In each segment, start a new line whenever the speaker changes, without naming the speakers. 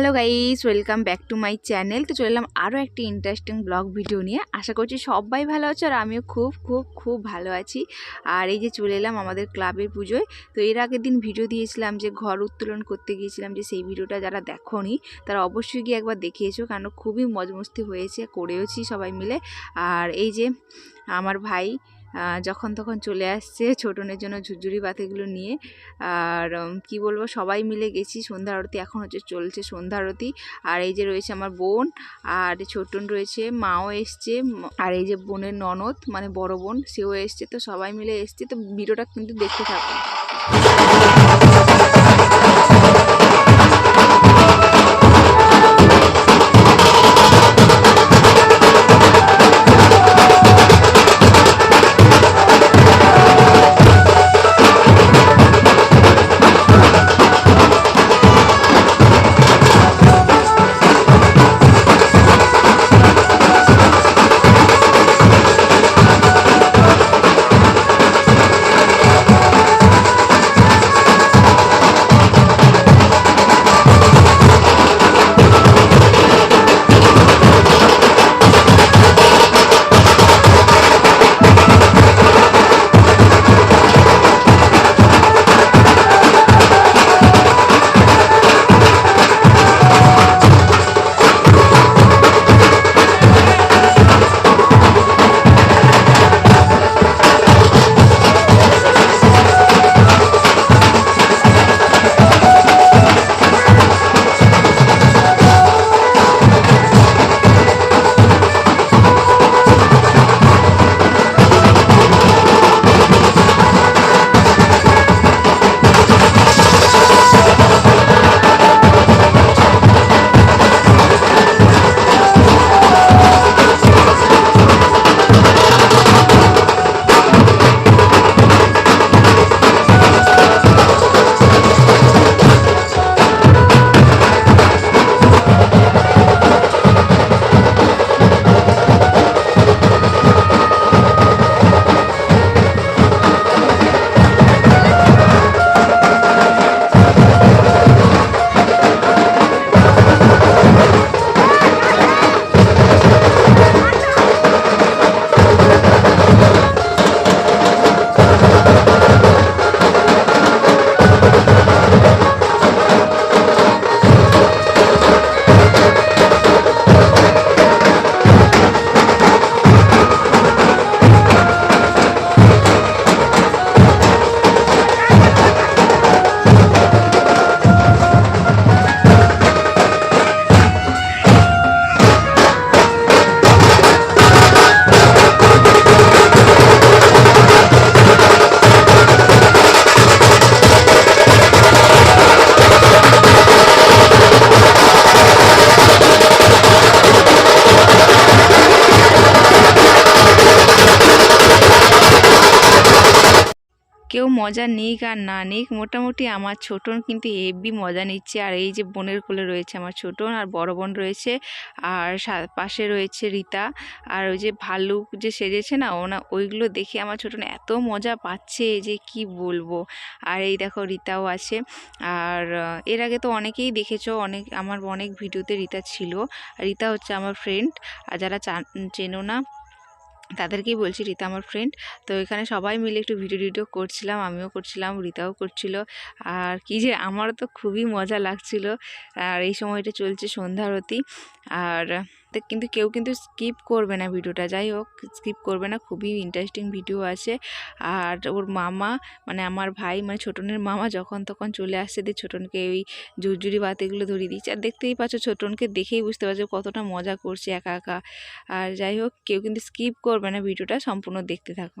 Hello guys, welcome back to my channel. তো চলে এলাম আরও একটি ইন্টারেস্টিং ব্লগ ভিডিও নিয়ে। আশা করছি সবাই ভালো আছো আর আমিও খুব খুব খুব ভালো আছি। আর এই যে চলে এলাম আমাদের ক্লাবের পুজোয়। তো এর আগের দিন ভিডিও দিয়েছিলাম যে ঘর উত্তোলন করতে গিয়েছিলাম যে সেই ভিডিওটা যারা দেখোনি, তারা অবশ্যই গিয়ে একবার দেখিয়েছো। কারণ খুবই মজমস্তি হয়েছে, করেওছি সবাই মিলে। আর এই যে আমার ভাই যখন তখন চলে আসছে ছোটনের জন্য ঝুরঝুরি বাতিগুলো নিয়ে। আর কি বলব, সবাই মিলে গেছি সন্ধ্যা আরতি। এখন হচ্ছে চলছে সন্ধ্যা আরতি। আর এই যে রয়েছে আমার বোন, আর ছোটন রয়েছে, মাও এসছে। আর এই যে বোনের ননদ মানে বড় বোন, সেও এসছে। তো সবাই মিলে এসছে। তো ভিডিওটা কিন্তু দেখতে থাকো মজা নিক আর না নিক, মোটামুটি আমার ছোটন কিন্তু হেভি মজা নিচ্ছে। আর এই যে বোনের কোলে রয়েছে আমার ছোটন আর বড় বোন রয়েছে আর পাশে রয়েছে রীতা। আর ওই যে ভাল্লুক যে সেজেছে না, ওনা, ওইগুলো দেখে আমার ছোটন এত মজা পাচ্ছে যে কি বলব। আর এই দেখো রীতাও আছে। আর এর আগে তো অনেকেই দেখেছ, অনেক, আমার অনেক ভিডিওতে রীতা ছিল। রীতা হচ্ছে আমার ফ্রেন্ড আর যারা চেনো না তাদেরকেই বলছি, রীতা আমার ফ্রেন্ড তো এখানে সবাই মিলে একটু ভিডিও টিডিও করছিলাম, আমিও করছিলাম, রীতাও করছিল। আর কি যে আমারও তো খুবই মজা লাগছিল। আর এই সময়টা চলছে সন্ধ্যারতি আর কিন্তু কেউ কিন্তু স্কিপ করবে না ভিডিওটা যাই হোক স্কিপ করবে না, খুবই ইন্টারেস্টিং ভিডিও আছে। আর ওর মামা মানে আমার ভাই মানে ছোটনের মামা যখন তখন চলে আসছে, দিয়ে ছোটনকে ওই জুরজুরি বাতিগুলো ধরিয়ে দিচ্ছে। আর দেখতেই পাচ্ছ ছোটনকে দেখেই বুঝতে পারছ কতটা মজা করছে একা একা। আর যাই হোক, কেউ কিন্তু স্কিপ করবে না ভিডিওটা সম্পূর্ণ দেখতে থাকো।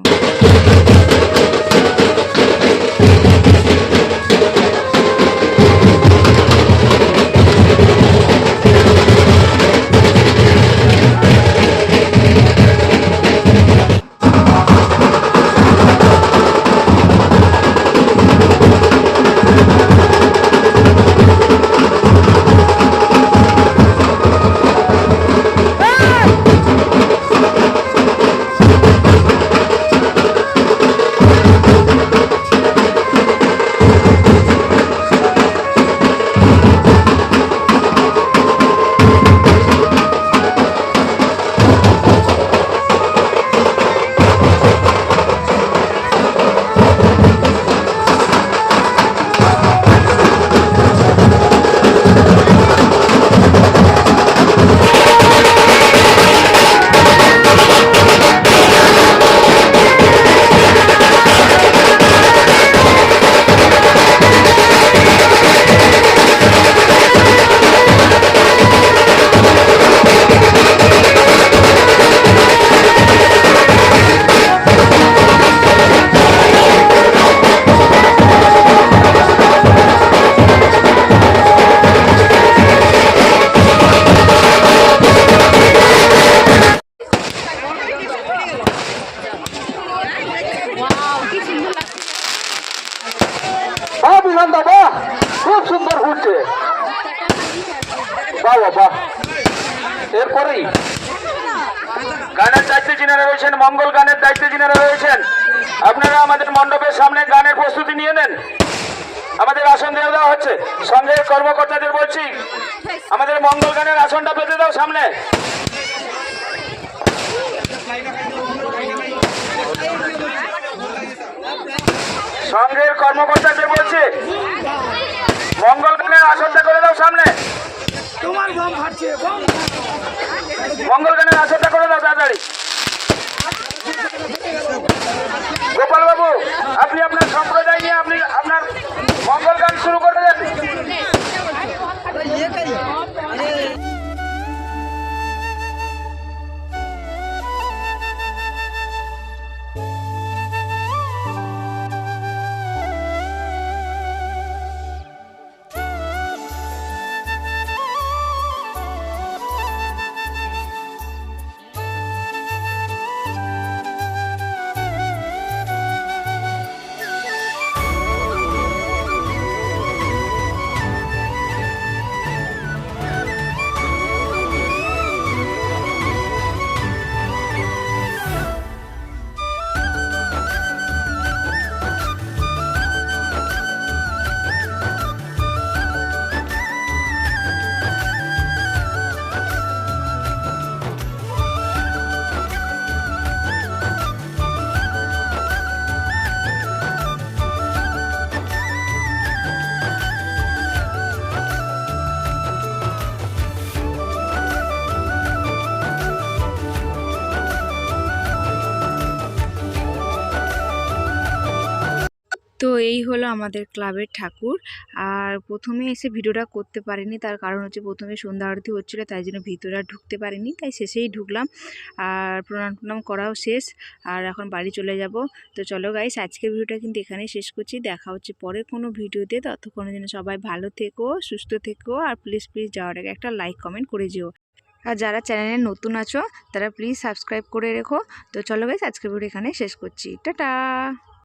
এরপরেই গানের দায়িত্বে যিনারা রয়েছেন, মঙ্গল গানের দায়িত্বে যিনারা রয়েছেন, আপনারা আমাদের মণ্ডপের সামনে গানের প্রস্তুতি নিয়ে নেন। আমাদের আসন দিয়ে দেওয়া হচ্ছে। সঙ্গে কর্মকর্তাদের বলছি, আমাদের মঙ্গল গানের আসনটা পেতে দাও সামনে। সঙ্গের কর্মকর্তাদের বলছি, মঙ্গল গানের আসনটা করে দাও সামনে। মঙ্গল গানের আসনটা করে গানের তাড়াতাড়ি
তো এই হলো আমাদের ক্লাবের ঠাকুর। আর প্রথমে এসে ভিডিওটা করতে পারিনি, তার কারণ হচ্ছে প্রথমে সন্ধ্যা আরতি হচ্ছিল, তাই জন্য ভিতরে ঢুকতে পারিনি, তাই শেষেই ঢুকলাম। আর প্রণাম প্রণাম করাও শেষ, আর এখন বাড়ি চলে যাব। তো চলো গাইস আজকের ভিডিওটা কিন্তু এখানেই শেষ করছি। দেখা হচ্ছে পরে কোনো ভিডিওতে, ততক্ষণের জন্য সবাই ভালো থেকো, সুস্থ থেকো, আর প্লিজ প্লিজ যাওয়ার আগে একটা লাইক কমেন্ট করে যেও। আর যারা চ্যানেলে নতুন আছো, তারা প্লিজ সাবস্ক্রাইব করে রেখো। তো চলো গাইস আজকের ভিডিও এখানে শেষ করছি। টাটা!